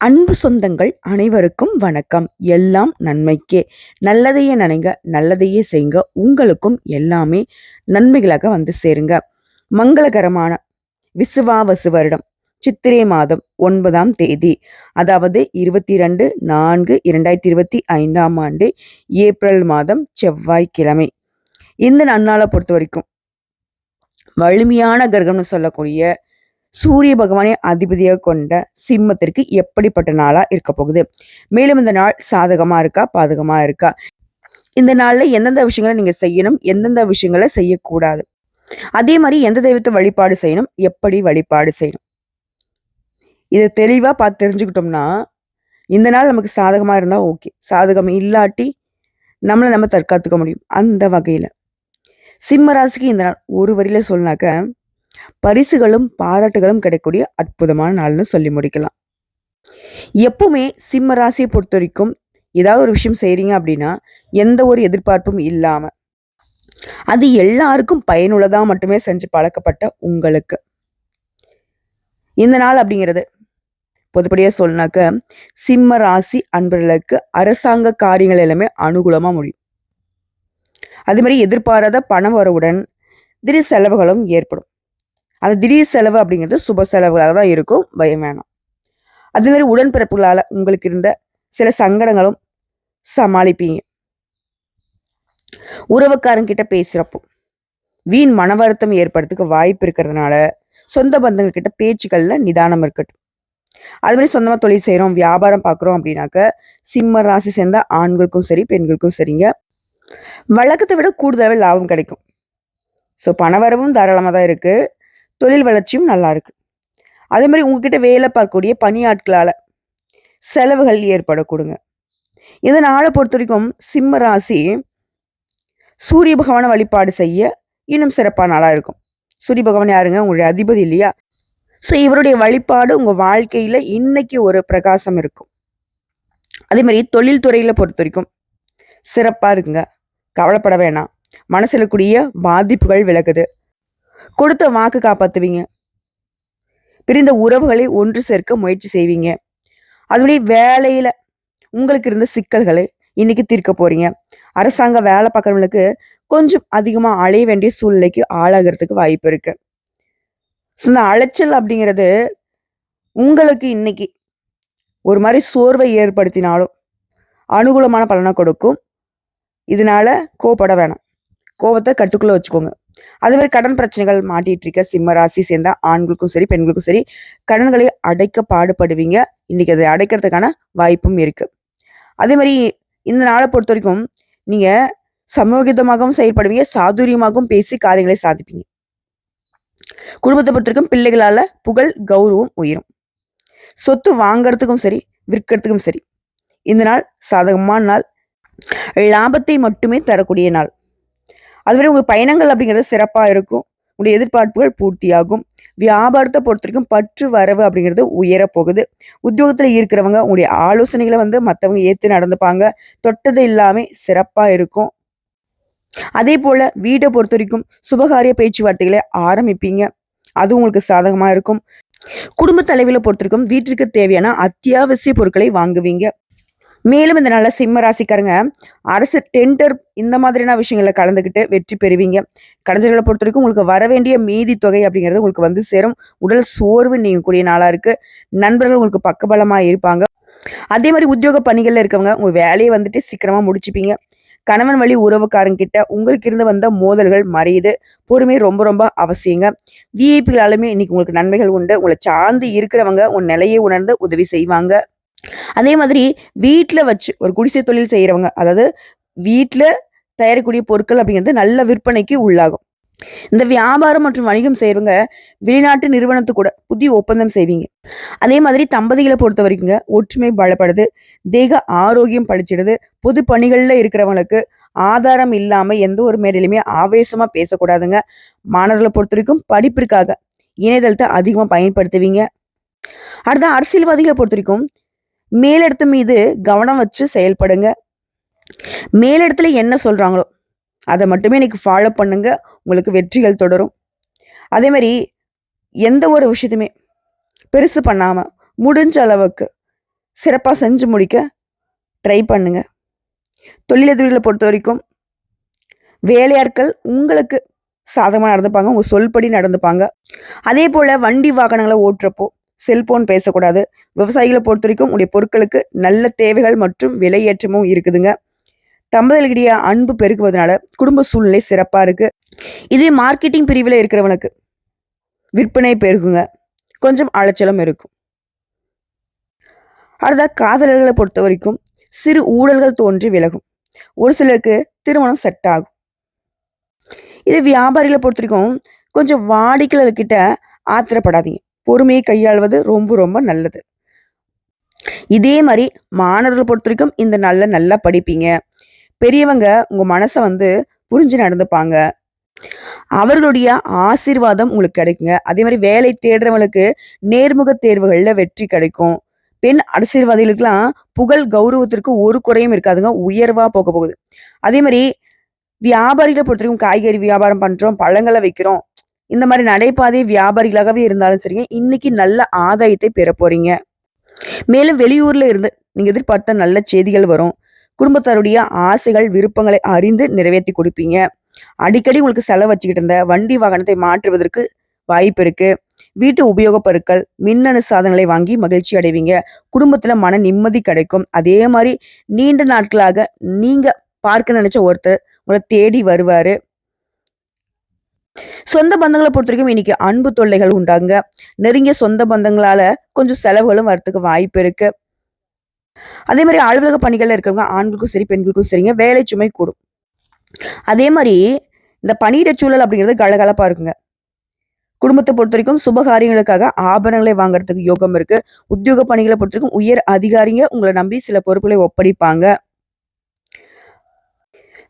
அன்பு சொந்தங்கள் அனைவருக்கும் வணக்கம். எல்லாம் நன்மைக்கே. நல்லதையே நினைங்க நல்லதையே செய்யுங்க உங்களுக்கும் எல்லாமே நன்மைகளாக வந்து சேருங்க. மங்களகரமான விசுவாவசு வருடம். சித்திரை மாதம் ஒன்பதாம் தேதி. அதாவது இருபத்தி ரெண்டு நான்கு இரண்டாயிரத்தி இருபத்தி ஐந்தாம் ஆண்டு ஏப்ரல் மாதம் செவ்வாய்க்கிழமை. இந்த நன்னாளை பொறுத்த வரைக்கும் வலிமையான கிரகம்னு சொல்லக்கூடிய சூரிய பகவானை அதிபதியாக கொண்ட சிம்மத்திற்கு எப்படிப்பட்ட நாளா இருக்க போகுது? மேலும் இந்த நாள் சாதகமா இருக்கா? பாதகமா இருக்கா? இந்த நாள்ல எந்தெந்த விஷயங்களை நீங்க செய்யணும்? எந்தெந்த விஷயங்களை செய்யக்கூடாது? அதே மாதிரி எந்த தெய்வத்தை வழிபாடு செய்யணும்? எப்படி வழிபாடு செய்யணும்? இதை தெளிவா பார்த்து தெரிஞ்சுக்கிட்டோம்னா இந்த நாள் நமக்கு சாதகமா இருந்தா ஓகே. சாதகம் இல்லாட்டி நம்மளை நம்ம தற்காத்துக்க முடியும். அந்த வகையில. சிம்ம ராசிக்கு இந்த நாள் ஒரு வரியில சொன்னாக்க பரிசுகளும் பாராட்டுகளும் கிடைக்கக்கூடிய அற்புதமான நாள்னு சொல்லி முடிக்கலாம். எப்பவுமே சிம்ம ராசியை பொறுத்த வரைக்கும் ஏதாவது ஒரு விஷயம் செய்கிறீங்க அப்படின்னா எந்த ஒரு எதிர்பார்ப்பும் இல்லாமல் அது எல்லாருக்கும் பயனுள்ளதாக மட்டுமே செஞ்சு பழக்கப்பட்ட உங்களுக்கு. இந்த நாள் அப்படிங்கிறது பொதுப்படியாக சொல்லினாக்க சிம்ம ராசி அன்பர்களுக்கு அரசாங்க காரியங்கள் எல்லாமே அனுகூலமாக முடியும். அதே மாதிரி எதிர்பாராத பணம் வரவுடன் திடீர் செலவுகளும் ஏற்படும். அந்த திடீர் செலவு அப்படிங்கிறது சுப செலவுகளாக தான் இருக்கும். பயம் வேணாம். அதுமாரி உடன்பிறப்புகளால் உங்களுக்கு இருந்த சில சங்கடங்களும் சமாளிப்பீங்க. உறவுக்காரங்கிட்ட பேசுகிறப்போ வீண் மன வருத்தம் ஏற்படுறதுக்கு வாய்ப்பு இருக்கிறதுனால சொந்த பந்தங்கள் கிட்ட பேச்சுக்களில் நிதானம் இருக்கட்டும். அது மாதிரி சொந்தமாக தொழில் செய்கிறோம் வியாபாரம் பார்க்குறோம் அப்படின்னாக்க சிம்ம ராசி சேர்ந்த ஆண்களுக்கும் சரி பெண்களுக்கும் சரிங்க. வழக்கத்தை விட கூடுதலாகவே லாபம் கிடைக்கும். ஸோ பணவரவும் தாராளமாக தான் இருக்குது தொழில் வளர்ச்சியும் நல்லா இருக்கு. அதே மாதிரி உங்ககிட்ட வேலை பார்க்கக்கூடிய பணியாட்களால செலவுகள் ஏற்படக்கூடுங்க. இதனால் பொறுத்த வரைக்கும் சிம்ம ராசி சூரிய பகவான வழிபாடு செய்ய இன்னும் சிறப்பான நாளாக இருக்கும். சூரிய பகவான் யாருங்க? உங்களுடைய அதிபதி இல்லையா? ஸோ இவருடைய வழிபாடு உங்கள் வாழ்க்கையில் இன்னைக்கு ஒரு பிரகாசம் இருக்கும். அதே மாதிரி தொழில்துறையில் பொறுத்த வரைக்கும் சிறப்பாக இருக்குங்க. கவலைப்பட வேணாம். மனசில் கூடிய பாதிப்புகள் விலகுது. கொடுத்த வாக்கு காப்பாற்றுவீங்க பிரிந்த உறவுகளை ஒன்று சேர்க்க முயற்சி செய்வீங்க. அதனுடைய வேலையில உங்களுக்கு இருந்த சிக்கல்களை இன்னைக்கு தீர்க்க போறீங்க. அரசாங்க வேலை பார்க்குறவங்களுக்கு கொஞ்சம் அதிகமா அலைய வேண்டிய சூழ்நிலைக்கு ஆளாகிறதுக்கு வாய்ப்பு இருக்கு. ஸோ இந்த அலைச்சல் அப்படிங்கிறது உங்களுக்கு இன்னைக்கு ஒரு மாதிரி சோர்வை ஏற்படுத்தினாலும் அனுகூலமான பலனை கொடுக்கும். இதனால கோவப்பட வேணாம். கோவத்தை கட்டுக்குள்ளே வச்சுக்கோங்க. அது மாதிரி கடன் பிரச்சனைகள் மாட்டிட்டு இருக்க சிம்ம ராசி சேர்ந்த ஆண்களுக்கும் சரி பெண்களுக்கும் சரி கடன்களை அடைக்க பாடுபடுவீங்க. இன்னைக்கு அதை அடைக்கிறதுக்கான வாய்ப்பும் இருக்கு. அதே மாதிரி இந்த நாளை பொறுத்த வரைக்கும் நீங்க சமூகிதமாகவும் செயல்படுவீங்க சாதுரியமாகவும் பேசி காரியங்களை சாதிப்பீங்க. குடும்பத்தை பொறுத்திருக்கும் பிள்ளைகளால புகழ் கௌரவம் உயரும். சொத்து வாங்கறதுக்கும் சரி விற்கிறதுக்கும் சரி இந்த நாள் சாதகமான நாள். லாபத்தை மட்டுமே தரக்கூடிய நாள். அதுவரை உங்கள் பயணங்கள் அப்படிங்கிறது சிறப்பாக இருக்கும். உங்களுடைய எதிர்பார்ப்புகள் பூர்த்தியாகும். வியாபாரத்தை பொறுத்த வரைக்கும் பற்று வரவு அப்படிங்கிறது உயர போகுது. உத்தியோகத்தில் இருக்கிறவங்க உங்களுடைய ஆலோசனைகளை வந்து மற்றவங்க ஏற்று நடந்துப்பாங்க. தொட்டது இல்லாமல் சிறப்பாக இருக்கும். அதே போல வீட்டை பொறுத்த வரைக்கும் சுபகாரிய பேச்சுவார்த்தைகளை ஆரம்பிப்பீங்க. அது உங்களுக்கு சாதகமாக இருக்கும். குடும்ப தலைவில பொறுத்த வரைக்கும் வீட்டிற்கு தேவையான அத்தியாவசிய பொருட்களை வாங்குவீங்க. மேலும் இந்த நல்ல சிம்ம ராசிக்காரங்க அரசு டெண்டர் இந்த மாதிரியான விஷயங்களை கலந்துக்கிட்டு வெற்றி பெறுவீங்க. கலைஞர்களை பொறுத்த வரைக்கும் உங்களுக்கு வர வேண்டிய மீதி தொகை அப்படிங்கிறது உங்களுக்கு வந்து சேரும். உடல் சோர்வு நீங்கக்கூடிய நாளாக இருக்கு. நண்பர்கள் உங்களுக்கு பக்கபலமாக இருப்பாங்க. அதே மாதிரி உத்தியோக பணிகளில் இருக்கவங்க உங்க வேலையை வந்துட்டு சீக்கிரமா முடிச்சுப்பீங்க. கணவன் வழி உறவுக்காரங்கிட்ட உங்களுக்கு இருந்து வந்த மோதல்கள் மறையுது. பொறுமை ரொம்ப ரொம்ப அவசியங்க. விஐபிகளாலுமே இன்னைக்கு உங்களுக்கு நன்மைகள் உண்டு. உங்களை சார்ந்து இருக்கிறவங்க உன் நிலையை உணர்ந்து உதவி செய்வாங்க. அதே மாதிரி வீட்டில் வச்சு ஒரு குடிசை தொழில் செய்கிறவங்க அதாவது வீட்டில் தயாரிக்கக்கூடிய பொருட்கள் அப்படிங்கிறது நல்ல விற்பனைக்கு உள்ளாகும். இந்த வியாபாரம் மற்றும் வணிகம் செய்கிறவங்க வெளிநாட்டு நிறுவனத்து கூட புதிய ஒப்பந்தம் செய்வீங்க. அதே மாதிரி தம்பதிகளை பொறுத்த வரைக்குங்க ஒற்றுமை பலப்படுது தேக ஆரோக்கியம் பழிச்சிடுது பொது பணிகளில் இருக்கிறவங்களுக்கு ஆதாரம் இல்லாமல் எந்த ஒரு மேடையிலுமே ஆவேசமாக பேசக்கூடாதுங்க. மாணவர்களை பொறுத்த வரைக்கும் படிப்பிற்காக இணையதளத்தை அதிகமாக பயன்படுத்துவீங்க. அடுத்த அரசியல்வாதிகளை பொறுத்த வரைக்கும் மேலிடத்து மீது கவனம் வச்சு செயல்படுங்க. மேலிடத்துல என்ன சொல்றாங்களோ அதை மட்டுமே இன்னைக்கு ஃபாலோ பண்ணுங்க. உங்களுக்கு வெற்றிகள் தொடரும். அதே மாதிரி எந்த ஒரு விஷயத்தையுமே பெருசு பண்ணாம முடிஞ்ச அளவுக்கு சிறப்பாக செஞ்சு முடிக்க ட்ரை பண்ணுங்க. தொழிலதிபர்களை பொறுத்த வரைக்கும் வேலையாட்கள் உங்களுக்கு சாதகமாக நடந்துப்பாங்க. உங்கள் சொல்படி நடந்துப்பாங்க. அதே போல் வண்டி வாகனங்களை ஓட்டுறப்போ செல்போன் பேசக்கூடாது. விவசாயிகளை பொறுத்த வரைக்கும் உடைய பொருட்களுக்கு நல்ல தேவைகள் மற்றும் விலையேற்றமும் இருக்குதுங்க. தம்பதிகளிடையே அன்பு பெருகுவதனால குடும்ப சூழ்நிலை சிறப்பாக இருக்கு. இதே மார்க்கெட்டிங் பிரிவில் இருக்கிறவனுக்கு விற்பனை பெருகுங்க. கொஞ்சம் அலைச்சலும் இருக்கும். அடுத்த காதலர்களை பொறுத்த வரைக்கும் சிறு ஊழல்கள் தோன்றி விலகும். ஒரு சிலருக்கு திருமணம் செட் ஆகும். இது வியாபாரிகளை பொறுத்த வரைக்கும் கொஞ்சம் வாடிக்கையாளர்கிட்ட ஆத்திரப்படாதீங்க. பொறுமையை கையாள்வது ரொம்ப ரொம்ப நல்லது. இதே மாதிரி மாணவர்களை பொறுத்த வரைக்கும் இந்த நல்ல நல்லா படிப்பீங்க. பெரியவங்க உங்க மனசை வந்து புரிஞ்சு நடந்துப்பாங்க. அவர்களுடைய ஆசீர்வாதம் உங்களுக்கு கிடைக்குங்க. அதே மாதிரி வேலை தேடுறவங்களுக்கு நேர்முக தேர்வுகள்ல வெற்றி கிடைக்கும். பெண் அரசியல்வாதிகளுக்கெல்லாம் புகழ் கௌரவத்திற்கு ஒரு குறையும் இருக்காதுங்க. உயர்வா போக போகுது. அதே மாதிரி வியாபாரிகளை பொறுத்தவரைக்கும் காய்கறி வியாபாரம் பண்றோம் பழங்களை வைக்கிறோம். இந்த மாதிரி நடைபாதை வியாபாரிகளாகவே இருந்தாலும் சரிங்க இன்னைக்கு நல்ல ஆதாயத்தை பெற போறீங்க. மேலும் வெளியூர்ல இருந்து நீங்க எதிர்பார்த்த நல்ல செய்திகள் வரும். குடும்பத்தாருடைய ஆசைகள் விருப்பங்களை அறிந்து நிறைவேற்றி கொடுப்பீங்க. அடிக்கடி உங்களுக்கு செலவு வச்சுக்கிட்டு இருந்த வண்டி வாகனத்தை மாற்றுவதற்கு வாய்ப்பு இருக்கு. வீட்டு உபயோகப் பொருட்கள் மின்னணு சாதனங்களை வாங்கி மகிழ்ச்சி அடைவீங்க. குடும்பத்துல மன நிம்மதி கிடைக்கும். அதே மாதிரி நீண்ட நாட்களாக நீங்க பார்க்க நினைச்ச ஒருத்தர் உங்களை தேடி வருவாரு. சொந்த பந்தங்களை பொறுத்த வரைக்கும் இன்னைக்கு அன்பு தொல்லைகள் உண்டாங்க. நெருங்கிய சொந்த பந்தங்களால கொஞ்சம் செலவுகளும் வரத்துக்கு வாய்ப்பு இருக்கு. அதே மாதிரி அலுவலக பணிகள்ல இருக்கிறவங்க ஆண்களுக்கும் சரி பெண்களுக்கும் சரிங்க வேலை சுமை கூடும். அதே மாதிரி இந்த பணியிட சூழல் அப்படிங்கிறது கலகலப்பா இருக்குங்க. குடும்பத்தை பொறுத்த வரைக்கும் சுபகாரியங்களுக்காக ஆபரணங்களை வாங்குறதுக்கு யோகம் இருக்கு. உத்தியோக பணிகளை பொறுத்த வரைக்கும் உயர் அதிகாரிங்க உங்களை நம்பி சில பொறுப்புகளை ஒப்படைப்பாங்க.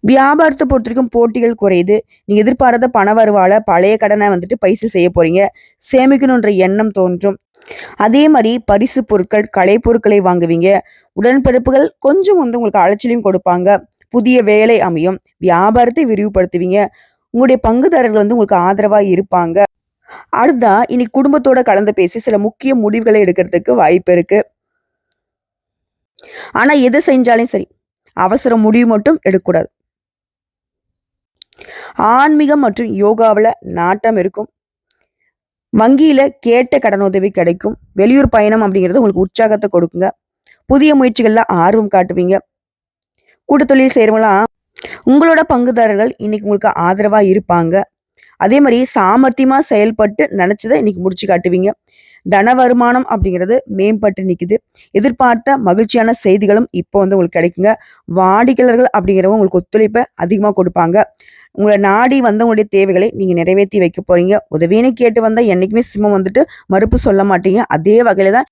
வியாபாரத்தை பொறுத்த வரைக்கும் போட்டிகள் குறையுது. நீங்க எதிர்பாராத பண வருவால பழைய கடனை வந்துட்டு பைசல் செய்ய போறீங்க. சேமிக்கணுன்ற எண்ணம் தோன்றும். அதே மாதிரி பரிசு பொருட்கள் கலை பொருட்களை வாங்குவீங்க. உடன்பிறப்புகள் கொஞ்சம் வந்து உங்களுக்கு அலைச்சலையும் கொடுப்பாங்க. புதிய வேலை அமையும். வியாபாரத்தை விரிவுபடுத்துவீங்க. உங்களுடைய பங்குதாரர்கள் வந்து உங்களுக்கு ஆதரவா இருப்பாங்க. அடுத்தா இனி குடும்பத்தோட கலந்து பேசி சில முக்கிய முடிவுகளை எடுக்கிறதுக்கு வாய்ப்பு இருக்கு. ஆனா எது செஞ்சாலும் சரி அவசர முடிவு மட்டும் எடுக்கக்கூடாது. ஆன்மீகம் மற்றும் யோகாவில் நாட்டம் இருக்கும். வங்கியில கேட்ட கடனுதவி கிடைக்கும். வெளியூர் பயணம் அப்படிங்கிறது உங்களுக்கு உற்சாகத்தை கொடுக்குங்க. புதிய முயற்சிகள்ல ஆர்வம் காட்டுவீங்க. கூட்டத்தொழில் செய்கிறவங்களாம் உங்களோட பங்குதாரர்கள் இன்னைக்கு உங்களுக்கு ஆதரவா இருப்பாங்க. அதே மாதிரி சாமர்த்தியமா செயல்பட்டு நினைச்சதை இன்னைக்கு முடிச்சு காட்டுவீங்க. தன வருமானம் அப்படிங்கிறது மேம்பட்டு நிக்குது. எதிர்பார்த்த மகிழ்ச்சியான செய்திகளும் இப்போ வந்து உங்களுக்கு கிடைக்குங்க. வாடிக்கையாளர்கள் அப்படிங்கிறவங்க உங்களுக்கு ஒத்துழைப்பை அதிகமாக கொடுப்பாங்க. உங்களை நாடி வந்தவங்களுடைய தேவைகளை நீங்க நிறைவேற்றி வைக்க போறீங்க. உதவின்னு கேட்டு வந்தா என்னைக்குமே சிம்மம் வந்துட்டு மறுப்பு சொல்ல மாட்டீங்க. அதே வகையில தான்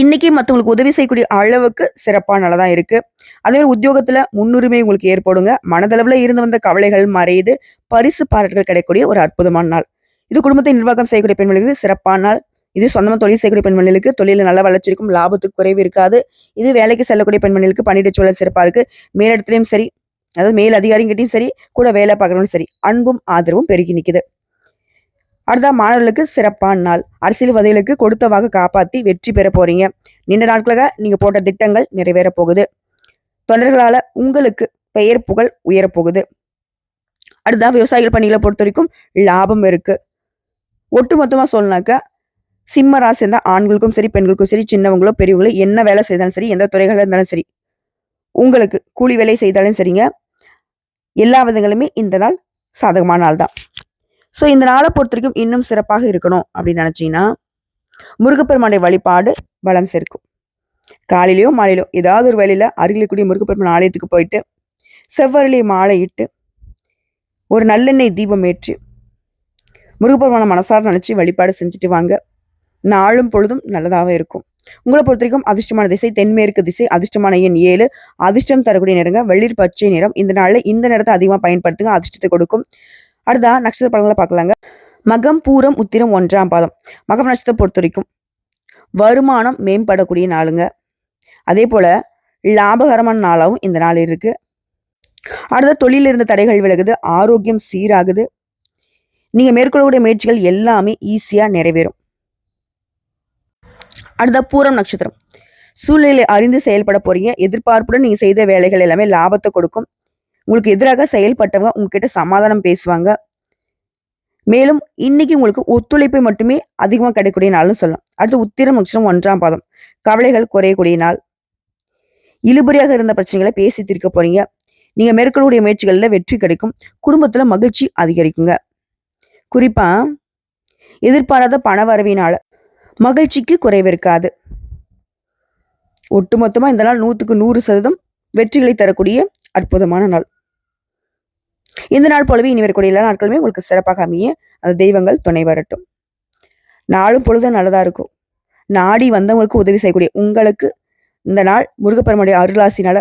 இன்னைக்கு மற்றவங்களுக்கு உதவி செய்யக்கூடிய அளவுக்கு சிறப்பானதான் இருக்கு. அதே மாதிரி உத்தியோகத்துல முன்னுரிமை உங்களுக்கு ஏற்படுங்க. மனதளவுல இருந்து வந்த கவலைகள் மறையுது. பரிசு பாராட்டுகள் கிடைக்கக்கூடிய ஒரு அற்புதமான நாள். இது குடும்பத்தை நிர்வாகம் செய்யக்கூடிய பெண்களுக்கு சிறப்பான நாள். இது சொந்தமாக தொழில் செய்யக்கூடிய பெண்மணிகளுக்கு தொழிலில் நல்ல வளர்ச்சிருக்கும் லாபத்துக்கு குறைவு இருக்காது. இது வேலைக்கு செல்லக்கூடிய பெண்மணிகளுக்கு பணியிட சூழல் சிறப்பாக இருக்குது மேலிடத்துலையும் சரி அதாவது மேல் அதிகாரிங்கிட்டையும் சரி கூட வேலை பார்க்கறவங்களும் சரி அன்பும் ஆதரவும் பெருகி நிற்குது அடுத்த மாணவர்களுக்கு சிறப்பான நாள். அரசியல்வாதிகளுக்கு கொடுத்த வாக்கு காப்பாற்றி வெற்றி பெற போறீங்க. நீண்ட நாட்களாக நீங்க போட்ட திட்டங்கள் நிறைவேற போகுது. தொண்டர்களால உங்களுக்கு பெயர் புகழ் உயரப்போகுது அடுத்த விவசாயிகள் பணிகளை பொறுத்த வரைக்கும் லாபம் இருக்கு. ஒட்டுமொத்தமாக சொல்லனாக்க சிம்ம ராசி இருந்தால் ஆண்களுக்கும் சரி பெண்களுக்கும் சரி சின்னவங்களோ பெரியவங்களோ என்ன வேலை செய்தாலும் சரி எந்த துறைகளில் இருந்தாலும் சரி உங்களுக்கு கூலி வேலை செய்தாலும் சரிங்க. எல்லா விதங்களுமே இந்த நாள் சாதகமான நாள் தான். ஸோ இந்த நாளை பொறுத்த வரைக்கும் இன்னும் சிறப்பாக இருக்கணும் அப்படின்னு நினச்சிங்கன்னா முருகப்பெருமானுடைய வழிபாடு பலம் சேர்க்கும். காலையிலையோ மாலையிலோ ஏதாவது ஒரு வேலையில் அருகில் கூடிய முருகப்பெருமான் ஆலயத்துக்கு போயிட்டு செவ்வரிலே மாலை இட்டு ஒரு நல்லெண்ணெய் தீபம் ஏற்றி முருகப்பெருமான மனசார நினச்சி வழிபாடு செஞ்சுட்டு வாங்க. நாளும் பொழுதும் நல்லதாக இருக்கும். உங்களை பொறுத்த வரைக்கும் அதிர்ஷ்டமான திசை தென்மேற்கு திசை அதிர்ஷ்டமான எண் ஏழு. அதிர்ஷ்டம் தரக்கூடிய நிறங்க வெளிர் பச்சை நிறம். இந்த நாளில் இந்த நேரத்தை அதிகமாக பயன்படுத்துங்க அதிர்ஷ்டத்தை கொடுக்கும். அடுத்தா நட்சத்திர பலன்களை பார்க்கலாங்க. மகம் பூரம் உத்திரம் ஒன்றாம் பாதம். மகம் நட்சத்திரத்தை பொறுத்த வரைக்கும் வருமானம் மேம்படக்கூடிய நாளுங்க. அதே போல லாபகரமான நாளாகவும் இந்த நாள் இருக்கு. அடுத்த தொழிலில் இருந்த தடைகள் விலகுது ஆரோக்கியம் சீராகுது. நீங்க மேற்கொள்ளக்கூடிய முயற்சிகள் எல்லாமே ஈஸியா நிறைவேறும். அடுத்த பூரம் நட்சத்திரம். சூழ்நிலை அறிந்து செயல்பட போறீங்க. எதிர்பார்ப்புடன் நீங்க செய்த வேலைகள் எல்லாமே லாபத்தை கொடுக்கும். உங்களுக்கு எதிராக செயல்பட்டவங்க உங்ககிட்ட சமாதானம் பேசுவாங்க. மேலும் இன்னைக்கு உங்களுக்கு ஒத்துழைப்பை மட்டுமே அதிகமாக கிடைக்கக்கூடிய நாள்னு சொல்லலாம். அடுத்து உத்திரம் நட்சத்திரம் ஒன்றாம் பாதம். கவலைகள் குறையக்கூடிய நாள். இழுபறியாக இருந்த பிரச்சனைகளை பேசி தீர்க்க போறீங்க. நீங்க மேற்கொள்ளக்கூடிய முயற்சிகளில் வெற்றி கிடைக்கும். குடும்பத்துல மகிழ்ச்சி அதிகரிக்குங்க. குறிப்பா எதிர்பாராத பண வரவினால மகிழ்ச்சிக்கு குறைவு இருக்காது இந்த நாள் நூற்றுக்கு நூறு சதவீதம் வெற்றிகளை தரக்கூடிய அற்புதமான நாள். இந்த நாள் போலவே இனி வரக்கூடிய எல்லா நாட்களுமே உங்களுக்கு சிறப்பாக அமைய அந்த தெய்வங்கள் துணை வரட்டும். நாளும் பொழுது நல்லதாக இருக்கும். நாடி வந்தவங்களுக்கு உதவி செய்யக்கூடிய உங்களுக்கு இந்த நாள் முருகப்பெருமனுடைய அருளாசினால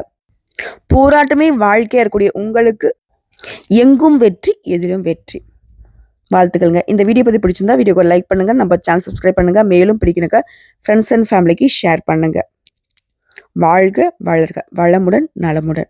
போராட்டமே வாழ்க்கையாக இருக்கக்கூடிய உங்களுக்கு எங்கும் வெற்றி எதிலும் வெற்றி. வாழ்த்துக்கள்ங்க. இந்த வீடியோ பற்றி பிடிச்சிருந்தா வீடியோக்கு லைக் பண்ணுங்க. நம்ம சேனல் சப்ஸ்கிரைப் பண்ணுங்க. மேலும் பிடிக்கணுங்க ஃப்ரெண்ட்ஸ் அண்ட் ஃபேமிலிக்கு ஷேர் பண்ணுங்க. வாழ்க வளர்க. வளமுடன் நலமுடன்.